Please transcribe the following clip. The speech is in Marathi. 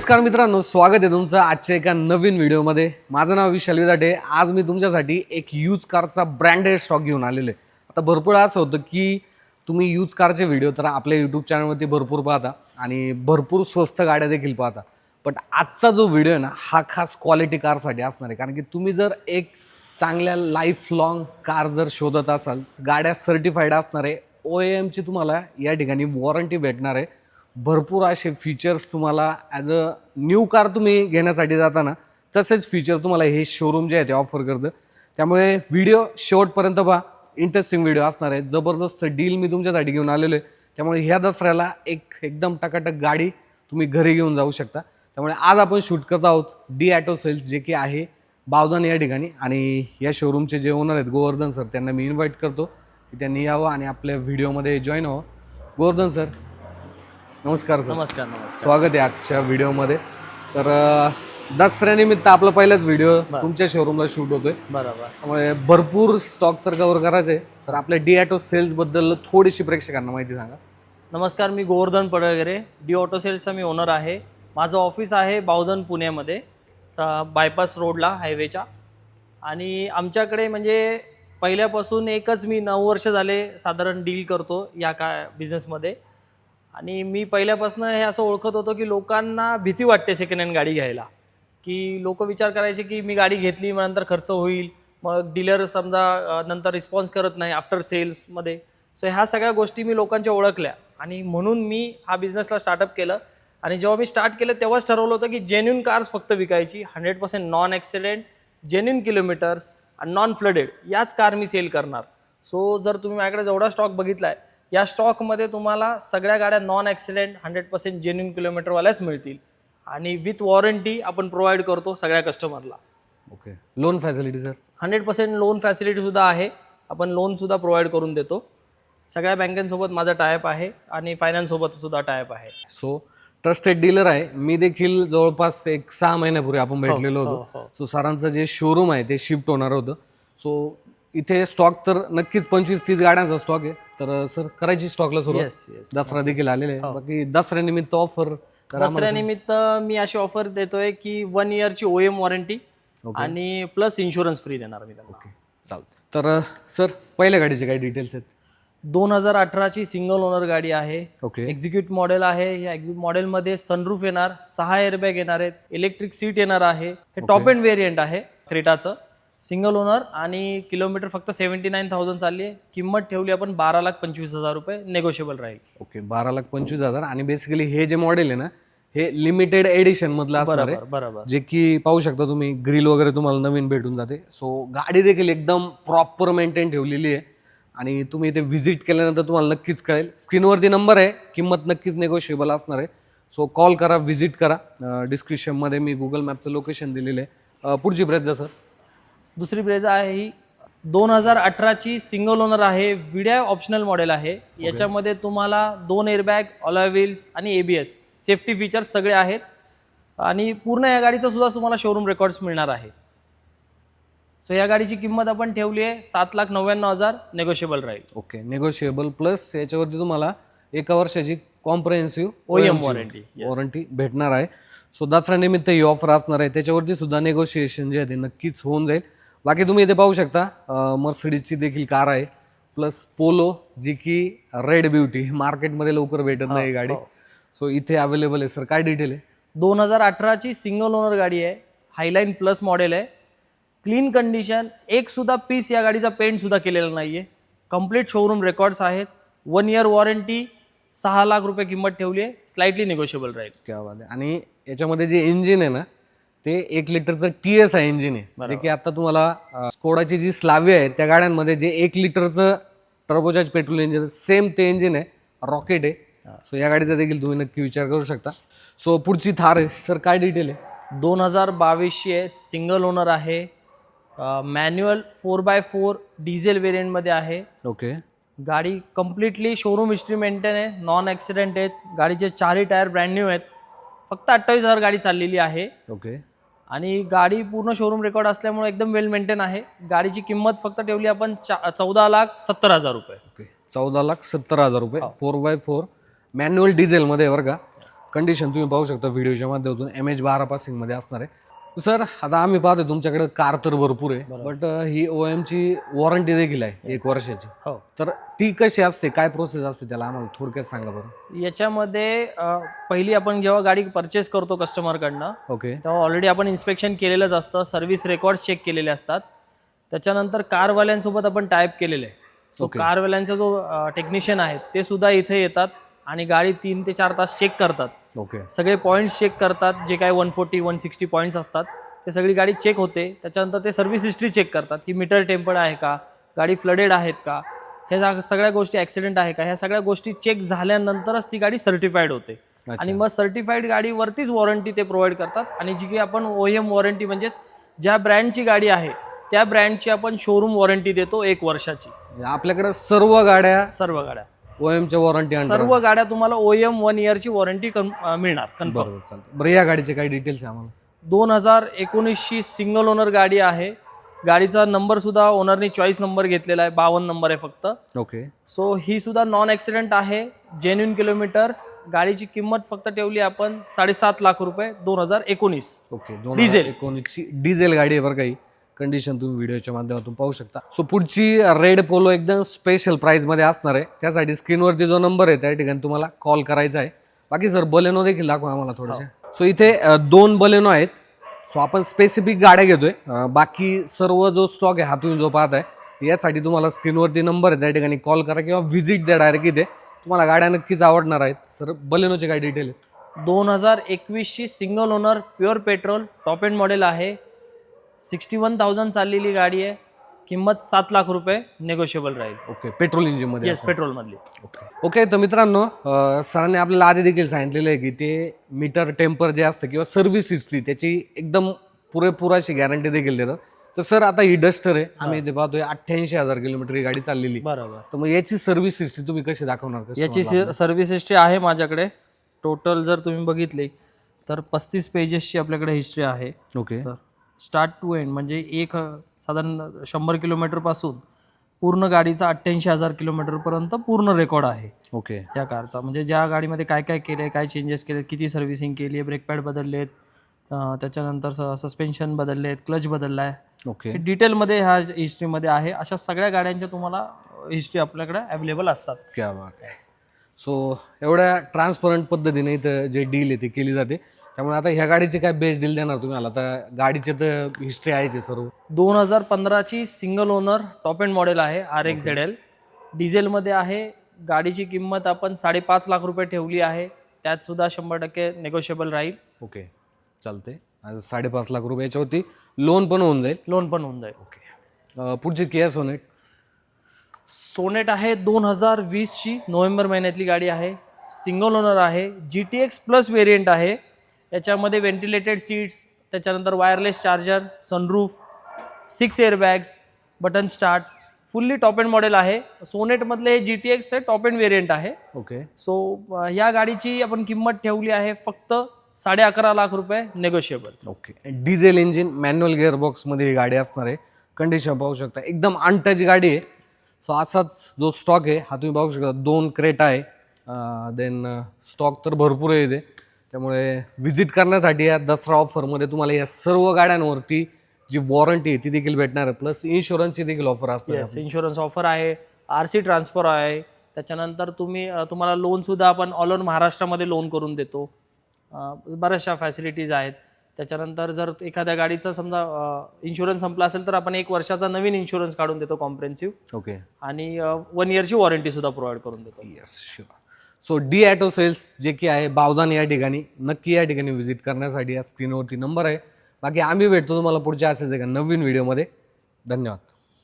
नमस्कार मित्रांनो स्वागत आहे तुमचं आजच्या एका नवीन व्हिडिओमध्ये. माझं नाव विशाल विदाटे. आज मी तुमच्यासाठी एक यूज कारचा ब्रँडेड स्टॉक घेऊन आलेलो आहे. आता भरपूर असं होतं की तुम्ही यूज कारचे व्हिडिओ तर आपल्या यूट्यूब चॅनलवरती भरपूर पाहता आणि भरपूर स्वस्त गाड्या देखील पाहता. पण आजचा जो व्हिडिओ आहे ना हा खास क्वालिटी कारसाठी असणार आहे. कारण की तुम्ही जर एक चांगल्या लाईफ लॉंग कार जर शोधत असाल गाड्या सर्टिफाईड असणार आहे. ओ एमची तुम्हाला या ठिकाणी वॉरंटी भेटणार आहे. भरपूर असे फीचर्स तुम्हाला ॲज अ न्यू कार तुम्ही घेण्यासाठी जाताना तसेच फीचर तुम्हाला हे शोरूम जे आहे ते ऑफर करतं. त्यामुळे व्हिडिओ शेवटपर्यंत पहा इंटरेस्टिंग व्हिडिओ असणार आहे. जबरदस्त डील मी तुमच्यासाठी घेऊन आलेलो आहे. त्यामुळे ह्या दसऱ्याला एक एकदम टकाटक गाडी तुम्ही घरी घेऊन जाऊ शकता. त्यामुळे आज आपण शूट करत आहोत डी ॲटो सेल्स जे की आहे बावदान या ठिकाणी. आणि या शोरूमचे जे ओनर आहेत गोवर्धन सर त्यांना मी इन्व्हाइट करतो की त्यांनी यावं आणि आपल्या व्हिडिओमध्ये जॉईन व्हावं. गोवर्धन सर नमस्कार सर. नमस्कार नमस्कार. स्वागत आहे आजच्या व्हिडिओमध्ये. तर अं, दसऱ्यानिमित्त आपला पहिलाच व्हिडिओ तुमच्या शोरूमला शूट होतोय. बरोबर. त्यामुळे भरपूर स्टॉक तर कव्हर करायचं आहे. तर आपल्या डी ॲटो सेल्सबद्दल थोडीशी प्रेक्षकांना माहिती सांगा. नमस्कार मी गोवर्धन पडळगरे. डी ऑटो सेल्सचा मी ओनर आहे. माझं ऑफिस आहे बावधन पुण्यामध्ये बायपास रोडला हायवेच्या आणि आमच्याकडे म्हणजे पहिल्यापासून एकच मी नऊ वर्ष झाले साधारण डील करतो या का बिझनेसमध्ये आणि मी पहिल्यापासून हे असं ओळखत होतो की लोकांना भीती वाटते सेकंड हँड गाडी घ्यायला. की लोक विचार करायचे की मी गाडी घेतली मग नंतर खर्च होईल मग डीलर समजा नंतर रिस्पॉन्स करत नाही आफ्टर सेल्समध्ये सो ह्या सगळ्या गोष्टी मी लोकांच्या ओळखल्या. आणि म्हणून मी हा बिझनेसला स्टार्टअप केलं. आणि जेव्हा मी स्टार्ट केलं तेव्हाच ठरवलं होतं की जेन्युन कार्स फक्त विकायची. Hundred percent non accident genuine kilometres आणि नॉन फ्लडेड याच कार मी सेल करणार. सो जर तुम्ही माझ्याकडे जेवढा स्टॉक बघितला आहे या स्टॉकमध्ये तुम्हाला सगळ्या गाड्या non accident hundred percent genuine किलोमीटरवाल्याच मिळतील. आणि विथ वॉरंटी आपण प्रोव्हाइड करतो सगळ्या कस्टमरला okay loan facility sir hundred percent loan फॅसिलिटीसुद्धा आहे. आपण लोनसुद्धा प्रोव्हाइड करून देतो. सगळ्या बँकांसोबत माझा टायप आहे आणि फायनान्ससोबत सुद्धा टायप आहे. सो ट्रस्टेड डीलर आहे. मी देखील जवळपास एक सहा महिन्यापूर्वी आपण भेटलेलो हो, होतो. हो. सो सरांचं जे शोरूम आहे ते शिफ्ट होणार होतं. सो इथे स्टॉक तर नक्कीच पंचवीस तीस गाड्यांचा स्टॉक आहे. तर सर करायची स्टॉकला सुरुवात. येस येस दसरा देखील आलेला हो. आहे बाकी दसऱ्यानिमित्त ऑफर दसऱ्यानिमित्त मी अशी ऑफर देतोय की वन इयरची ओ एम वॉरंटी. आणि प्लस इन्शुरन्स फ्री देणार मी त्यांना. ओके चालतं तर सर पहिल्या गाडीचे काही डिटेल्स आहेत? दोन हजार अठराची सिंगल ओनर गाडी आहे. ओके एक्झिक्यूट मॉडेल आहे. या एक्झिक्यूट मॉडेलमध्ये सनरूफ येणार सहा एअरबॅग येणार आहेत इलेक्ट्रिक सीट येणार आहे. हे टॉप एंड व्हेरियंट आहे क्रेटाचं सिंगल ओनर आणि किलोमीटर फक्त सेव्हन्टी नाईन थाउजंड चालली आहे. किंमत ठेवली आपण बारा लाख पंचवीस हजार रुपये नेगोशिएबल राहील. ओके बारा लाख पंचवीस हजार. आणि बेसिकली हे जे मॉडेल आहे ना हे लिमिटेड एडिशन मधलं असणार आहे. बरोबर. बरोबर जे की पाहू शकता तुम्ही ग्रिल वगैरे तुम्हाला नवीन भेटून जाते. सो गाडी देखील एकदम प्रॉपर मेंटेन ठेवलेली आहे. आणि तुम्ही इथे व्हिजिट केल्यानंतर तुम्हाला नक्कीच कळेल. स्क्रीनवरती नंबर आहे किंमत नक्कीच नेगोशिएबल असणार आहे. सो कॉल करा व्हिजिट करा. डिस्क्रिप्शनमध्ये मी गुगल मॅपचं लोकेशन दिलेलं आहे. पुढची ब्रेथ जा सर दुसरी ब्रेझा आहे ही. दोन हजार अठराची सिंगल ओनर आहे. विड्या ऑप्शनल मॉडेल आहे. याच्यामध्ये तुम्हाला दोन एअरबॅग ऑलॉय व्हील्स आणि एबीएस सेफ्टी फीचर्स सगळे आहेत. आणि पूर्ण या गाडीचं सुद्धा तुम्हाला शोरूम रेकॉर्ड्स मिळणार आहे. सो या गाडीची किंमत आपण ठेवली आहे सात लाख नव्याण्णव हजार नेगोशिएबल राहील. ओके नेगोशिएबल प्लस याच्यावरती तुम्हाला एका वर्षाची कॉम्प्रहेन्सिव्ह warranty, yes. वॉरंटी भेटणार आहे. सो दसरा निमित्त ही ऑफर असणार आहे. त्याच्यावरती सुद्धा नेगोशिएशन जे आहे ते नक्कीच होऊन जाईल. बाकी तुम्ही इथे पाहू शकता मर्सिडीजची देखील कार आहे. प्लस पोलो जी की रेड ब्युटी. मार्केटमध्ये लवकर भेटत नाही ही गाडी. सो इथे अवेलेबल आहे सर. काय डिटेल आहे? दोन हजार अठराची सिंगल ओनर गाडी आहे. हायलाईन प्लस मॉडेल आहे. क्लीन कंडिशन एक सुद्धा पीस या गाडीचा पेंट सुद्धा केलेला नाही आहे कंप्लीट शोरूम रेकॉर्ड्स आहेत. वन इयर वॉरंटी सहा लाख रुपये किंमत ठेवली आहे. स्लाइटली निगोशिएबल राहील क्या बात आहे. आणि याच्यामध्ये जे इंजिन आहे ना ते एक लिटरचं टी एस आहे इंजिन आहे. जे की आता तुम्हाला स्कोडाची जी स्लाव्य आहे त्या गाड्यांमध्ये जे एक लिटरचं टर्बोचार्ज पेट्रोल इंजिन सेम ते इंजिन आहे रॉकेट आहे. सो या गाडीचा देखील तुम्ही नक्की विचार करू शकता. सो पुढची थार आहे. सर काय डिटेल आहे? दोन हजार बावीसची आहे. सिंगल ओनर आहे. Manual four by four diesel व्हेरियंटमध्ये आहे. ओके गाडी कम्प्लिटली शोरूम हिस्ट्री मेंटेन आहे. नॉन ॲक्सिडेंट आहेत. गाडीचे चारही टायर ब्रँड न्यू आहेत. फक्त अठ्ठावीस हजार गाडी चाललेली आहे. ओके आणि गाडी पूर्ण शोरूम रेकॉर्ड असल्यामुळे एकदम वेल मेंटेन आहे. गाडीची किंमत फक्त ठेवली आपण चा चौदा लाख सत्तर हजार रुपये. ओके. चौदा लाख सत्तर हजार रुपये. फोर बाय फोर मॅन्युअल डिझेलमध्ये बरं का. कंडिशन तुम्ही पाहू शकता व्हिडिओच्या माध्यमातून. एम एच बारा पासिंगमध्ये असणार आहे. सर आता आम्ही पाहतोय तुमच्याकडे कार तर भरपूर आहे बट ही ओ एमची वॉरंटी देखील आहे एक वर्षाची. हो. तर ती कशी असते काय प्रोसेस असते त्याला आम्हाला थोडक्यात सांगा बरं. याच्यामध्ये अ, पहिली आपण जेव्हा गाडी परचेस करतो कस्टमरकडनं ओके तेव्हा ऑलरेडी आपण इन्स्पेक्शन केलेलंच असतं सर्व्हिस रेकॉर्ड चेक केलेले असतात. त्याच्यानंतर कारवाल्यांसोबत आपण टाईप केलेलं आहे. So Okay. कारवाल्यांचा जो टेक्निशियन आहेत ते सुद्धा इथे येतात आणि गाडी तीन ते चार तास चेक करतात. ओके. सगळे पॉईंट्स चेक करतात जे काय one forty one sixty points असतात ते सगळी गाडी चेक होते. त्याच्यानंतर ते सर्व्हिस हिस्ट्री चेक करतात की मीटर टेम्पर्ड आहे का गाडी फ्लडेड आहेत का. हे जा- सगळ्या गोष्टी ॲक्सिडेंट आहे का ह्या सगळ्या गोष्टी चेक झाल्यानंतरच ती गाडी सर्टिफाईड होते. आणि मग सर्टिफाईड गाडीवरतीच वॉरंटी ते प्रोव्हाइड करतात. आणि जी काही आपण ओ एम वॉरंटी म्हणजेच ज्या ब्रँडची गाडी आहे त्या ब्रँडची आपण शोरूम वॉरंटी देतो एक वर्षाची. आपल्याकडे सर्व गाड्या सर्व गाड्या. ओ एमच्या वॉरंटी सर्व गाड्या तुम्हाला ओ एम वन इयरची वॉरंटी मिळणार. कन्फर्म बरोबर चालतं बरं या गाडीचे काही डिटेल्स आहे आम्हाला. दोन हजार एकोणीसची सिंगल ओनर गाडी आहे. गाडीचा नंबर सुद्धा ओनरने चॉईस नंबर घेतलेला आहे. बावन्न नंबर आहे फक्त. ओके सो ही सुद्धा नॉन ॲक्सिडेंट आहे. जेन्युन किलोमीटर्स गाडीची किंमत फक्त ठेवली आपण साडेसात लाख रुपये दोन हजार एकोणीस. ओके दोन डिझेल. एकोणीसची डिझेल गाडी आहे बरं काही कंडिशन तुम्ही व्हिडिओच्या माध्यमातून पाहू शकता. सो पुढची रेड पोलो एकदम स्पेशल प्राइसमध्ये असणार आहे. त्यासाठी स्क्रीनवरती जो नंबर आहे त्या ठिकाणी तुम्हाला कॉल करायचा आहे. बाकी सर बलेनो देखील दाखवा आम्हाला थोडेसे. सो इथे अ, दोन बलेनो आहेत. सो आपण स्पेसिफिक गाड्या घेतोय. बाकी सर्व जो स्टॉक आहे हा तुम्ही जो पाहत आहे यासाठी तुम्हाला स्क्रीनवरती नंबर आहे. त्या ठिकाणी कॉल करा किंवा व्हिजिट द्या डायरेक्ट इथे. तुम्हाला गाड्या नक्कीच आवडणार आहेत. सर बलेनोचे काय डिटेल आहेत? दोन हजार एकवीसची single owner pure petrol top end model आहे. सिक्स्टी वन थाउजंड चाललेली गाडी आहे. किंमत सात लाख रुपये नेगोशिएबल राहील. ओके पेट्रोल इंजिनमध्ये येस पेट्रोलमधली. ओके. ओके तर मित्रांनो अं, सरांनी आपल्याला आधी देखील सांगितलेलं आहे की ते मीटर टेम्पर जे असतं किंवा सर्व्हिस हिस्ट्री त्याची एकदम पुरेपूर अशी गॅरंटी देखील देतं. तर सर आता ही डस्टर आहे. आम्ही इथे पाहतोय अठ्ठ्याऐंशी हजार किलोमीटर ही गाडी चाललेली बरोबर. तर मग याची सर्व्हिस हिस्ट्री तुम्ही कशी दाखवणार customer याची ला? सर्व्हिस हिस्ट्री आहे माझ्याकडे. टोटल जर तुम्ही बघितली तर पस्तीस पेजेसची आपल्याकडे हिस्ट्री आहे. ओके. तर स्टार्ट टू एंड म्हणजे एक साधारण शंभर किलोमीटरपासून पूर्ण गाडीचा अठ्ठ्याऐंशी हजार किलोमीटरपर्यंत पूर्ण रेकॉर्ड आहे. ओके. या कारचा. म्हणजे ज्या गाडीमध्ये काय काय केलं आहे काय चेंजेस केले किती सर्व्हिसिंग केली आहे ब्रेक पॅड बदलले आहेत त्याच्यानंतर सस्पेन्शन बदलले आहेत क्लच बदलला आहे ओके डिटेलमध्ये ह्या हिस्ट्रीमध्ये आहे. अशा सगळ्या गाड्यांच्या तुम्हाला हिस्ट्री आपल्याकडे अवेलेबल असतात. क्या बात आहे. सो एवढ्या ट्रान्सपरंट पद्धतीने इथं जे डील आहे ते केली जाते. त्यामुळे आता ह्या गाडीचे काय बेस्ट डील देणार तुम्ही मला आता गाडीचे तर हिस्ट्री आहेच आहे सर्व. दोन हजार पंधराची single owner top end model आहे आर एक्स झेड एल डिझेलमध्ये आहे गाडीची किंमत आपण साडेपाच लाख रुपये ठेवली आहे त्यात सुद्धा शंभर टक्के नेगोशिएबल राहील. ओके चालते आज साडेपाच लाख रुपये याच्यावरती लोन पण होऊन जाईल. लोन पण होऊन जाईल. ओके पुढची केअर सोनेट सोनेट आहे दोन हजार वीसची नोव्हेंबर महिन्यातली गाडी आहे. सिंगल ओनर आहे G T X plus variant आहे. याच्यामध्ये व्हेंटिलेटेड सीट्स त्याच्यानंतर wireless charger sunroof six airbags button start fully top end model आहे. सोनेटमधले G T X top end variant आहे. ओके सो या गाडीची आपण किंमत ठेवली आहे फक्त साडे अकरा लाख रुपये negotiable okay diesel engine manual गिअरबॉक्समध्ये ही गाडी असणार आहे. कंडिशन पाहू शकता. एकदम अनटच गाडी आहे. सो असाच जो स्टॉक आहे हा तुम्ही पाहू शकता. दोन क्रेट आहे. देन स्टॉक तर भरपूर आहे इथे. त्यामुळे व्हिजिट करण्यासाठी या दसरा ऑफरमध्ये तुम्हाला या सर्व गाड्यांवरती जी वॉरंटी आहे ती देखील भेटणार आहे. प्लस इन्शुरन्सची देखील ऑफर येस इन्शुरन्स ऑफर आहे. आर सी ट्रान्सफर आहे. त्याच्यानंतर तुम्ही तुम्हाला लोनसुद्धा आपण ऑल ओव्हर महाराष्ट्रामध्ये लोन करून देतो. बऱ्याचशा फॅसिलिटीज आहेत. त्याच्यानंतर जर एखाद्या गाडीचा समजा इन्शुरन्स संपला असेल तर आपण एक वर्षाचा नवीन इन्शुरन्स काढून देतो कॉम्प्रेन्सिव्ह ओके आणि वन इयरची वॉरंटीसुद्धा प्रोव्हाइड करून देतो. Yes sure so D auto sales जे की आहे बावदान या ठिकाणी नक्की या ठिकाणी व्हिजिट करण्यासाठी या स्क्रीनवरती नंबर आहे. बाकी आम्ही भेटतो तुम्हाला पुढच्या असेच एका नवीन व्हिडिओमध्ये धन्यवाद.